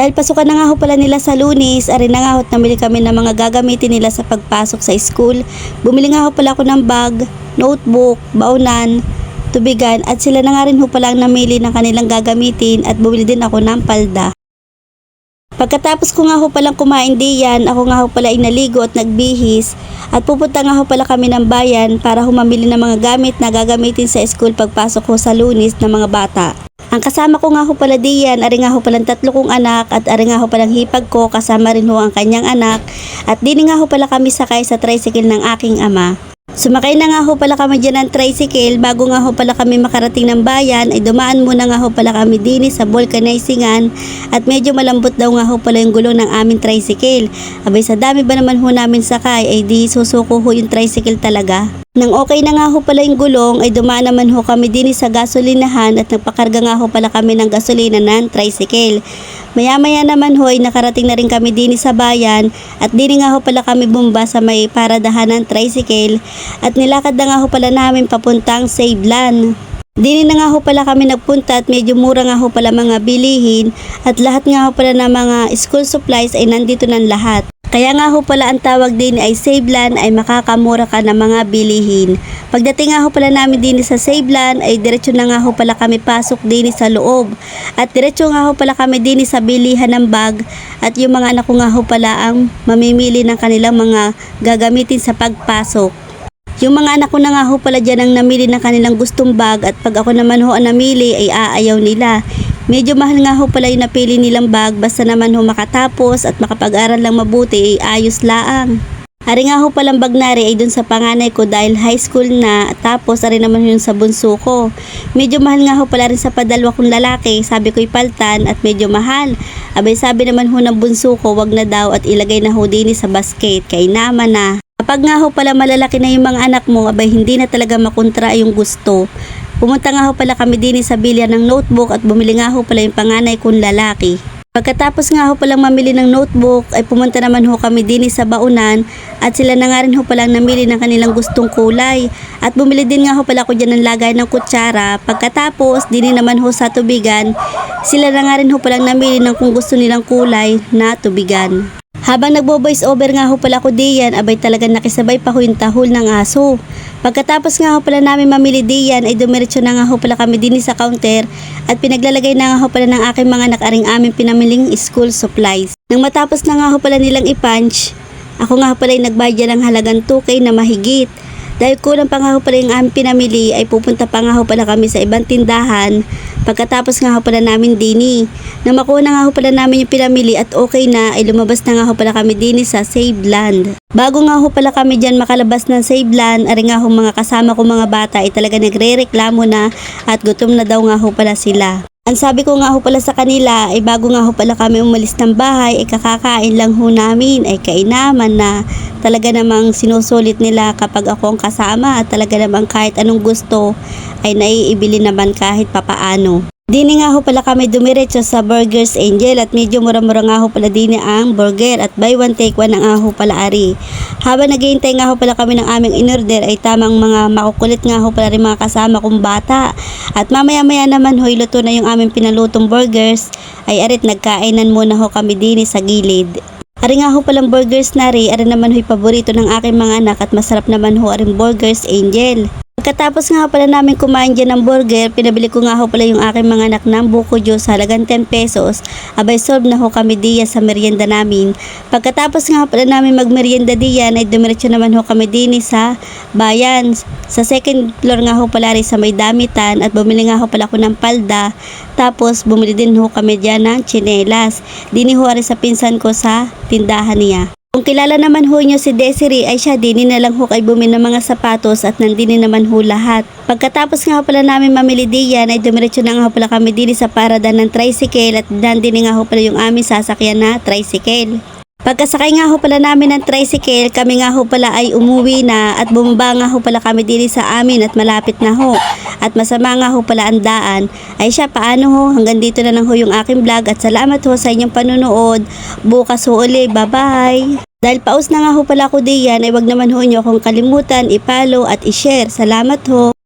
Dahil pasukan na nga ho pala nila sa lunis, ari na nga ho't namili kami ng mga gagamitin nila sa pagpasok sa school. Bumili nga ho pala ako ng bag, notebook, baunan, tubigan at sila na nga rin ho pala ang namili ng kanilang gagamitin at bumili din ako ng palda. Pagkatapos ko nga ho palang kumain diyan, ako nga ho pala ay naligo at nagbihis at pupunta nga ho pala kami ng bayan para humamili ng mga gamit na gagamitin sa school pagpasok ho sa lunis ng mga bata. Ang kasama ko nga ho pala diyan, ari nga ho palang tatlo kong anak at ari nga ho palang hipag ko kasama rin ho ang kanyang anak at dini nga ho pala kami sakay sa tricycle ng aking ama. Sumakay na nga ho pala kami dyan ng tricycle bago nga ho pala kami makarating ng bayan ay dumaan muna nga ho pala kami din sa vulcanizingan at medyo malambot daw nga ho pala yung gulong ng aming tricycle. Abay sa dami ba naman ho namin sakay ay di susuko ho yung tricycle talaga. Nang okay na nga ho pala yung gulong ay dumaan naman ho kami din sa gasolinahan at nagpakarga nga ho pala kami ng gasolina ng tricycle. Maya maya naman ho ay nakarating na rin kami din sa bayan at din nga ho pala kami bumba sa may paradahan ng tricycle at nilakad na nga ho pala namin papuntang Savelan. Dini na nga ho pala kami nagpunta at medyo mura nga ho pala mga bilihin at lahat nga ho pala ng mga school supplies ay nandito ng lahat. Kaya nga ho pala ang tawag din ay Savelan ay makakamura ka ng mga bilihin. Pagdating nga ho pala namin din sa Savelan ay diretso na nga ho pala kami pasok din sa loob. At diretso nga ho pala kami din sa bilihan ng bag at yung mga anak ko nga ho pala ang mamimili ng kanilang mga gagamitin sa pagpasok. Yung mga anak ko na nga ho pala dyan ang namili ng kanilang gustong bag at pag ako naman ho ang namili ay aayaw nila. Medyo mahal nga ho pala yung napili nilang bag basta naman ho makatapos at makapag-aral lang mabuti ay ayos laang. Ari nga ho palang bag nari ay dun sa panganay ko dahil high school na tapos ari naman yung sa bunso ko. Medyo mahal nga ho pala rin sa padalwa kong lalaki sabi ko ipaltan at medyo mahal. Abay sabi naman ho ng bunso ko wag na daw at ilagay na ho din sa basket kay naman na. Kapag nga ho pala malalaki na yung mga anak mo, abay hindi na talaga makontra yung gusto. Pumunta nga ho pala kami din sa bilya ng notebook at bumili nga ho pala yung panganay kong lalaki. Pagkatapos nga ho palang mamili ng notebook ay pumunta naman ho kami din sa baunan at sila na nga rin ho palang namili ng kanilang gustong kulay. At bumili din nga ho pala ko dyan ng lagay ng kutsara. Pagkatapos din naman ho sa tubigan, sila na nga rin ho palang namili ng kung gusto nilang kulay na tubigan. Habang nagbo-voice over nga ho pala ko diyan, abay talagang nakisabay pa ho yung tahol ng aso. Pagkatapos nga ho pala namin mamili diyan, ay dumiretso na nga ho pala kami din sa counter at pinaglalagay na nga ho pala ng aking mga anak-aring aming pinamiling school supplies. Nang matapos na nga ho pala nilang i-punch, ako nga ho pala ay nagbayad ng halagang 2K na mahigit. Dahil kulang pa nga ho pala yung aming pinamili ay pupunta pa nga ho pala kami sa ibang tindahan pagkatapos nga ho pala namin dini. Nang makuha na nga ho pala namin yung pinamili at okay na ay lumabas na nga ho pala kami dini sa Save Land. Bago nga ho pala kami dyan makalabas ng Save Land, ari nga ho mga kasama ko mga bata ay talaga nagre-reklamo na at gutom na daw nga ho pala sila. Ang sabi ko nga ho pala sa kanila ay bago nga ho pala kami umalis ng bahay ay kakakain lang ho namin ay kainaman na talaga namang sinusulit nila kapag ako ang kasama at talaga namang kahit anong gusto ay naiibili naman kahit papaano. Dini nga ho pala kami dumiretso sa Burgers Angel at medyo mura-mura nga ho pala dini ang burger at buy one take one ang nga ho pala ari. Habang naghihintay nga ho pala kami ng aming inorder ay tamang mga makukulit nga ho pala rin mga kasama kong bata. At mamaya maya naman ho luto na yung aming pinalutong burgers ay arit nagkainan muna ho kami dini sa gilid. Ari nga ho palang burgers na rin, ari naman ho'y paborito ng aking mga anak at masarap naman ho aring burgers angel. Pagkatapos nga pala namin kumain dyan ng burger, pinabili ko nga ho pala yung aking mga anak ng buko juice halagang 10 pesos. Abay solve na ho kami diya sa merienda namin. Pagkatapos nga pala namin magmerienda diyan ay dumiretso naman ho kami din sa bayan. Sa second floor nga ho pala rin sa may damitan at bumili nga ho pala ako ng palda. Tapos bumili din ho kami dyan ng chinelas. Dini ho sa pinsan ko sa tindahan niya. Kung kilala naman ho nyo si Desiree ay siya din na lang ho kay bumili ng mga sapatos at nandini naman ho lahat. Pagkatapos nga pala namin mamili diyan ay dumiretso na nga pala kami din sa parada ng tricycle at nandini nga ho pala yung aming sasakyan na tricycle. Pagkasakay nga ho pala namin ng tricycle, kami nga ho pala ay umuwi na at bumaba nga ho pala kami diri sa amin at malapit na ho. At masama nga ho pala ang daan. Ay siya, paano ho? Hanggang dito na lang ho yung aking vlog at salamat ho sa inyong panunood. Bukas ho uli, bye-bye! Dahil paus na nga ho pala ako diyan, ay wag naman ho nyo akong kalimutan, i-follow at i-share. Salamat ho!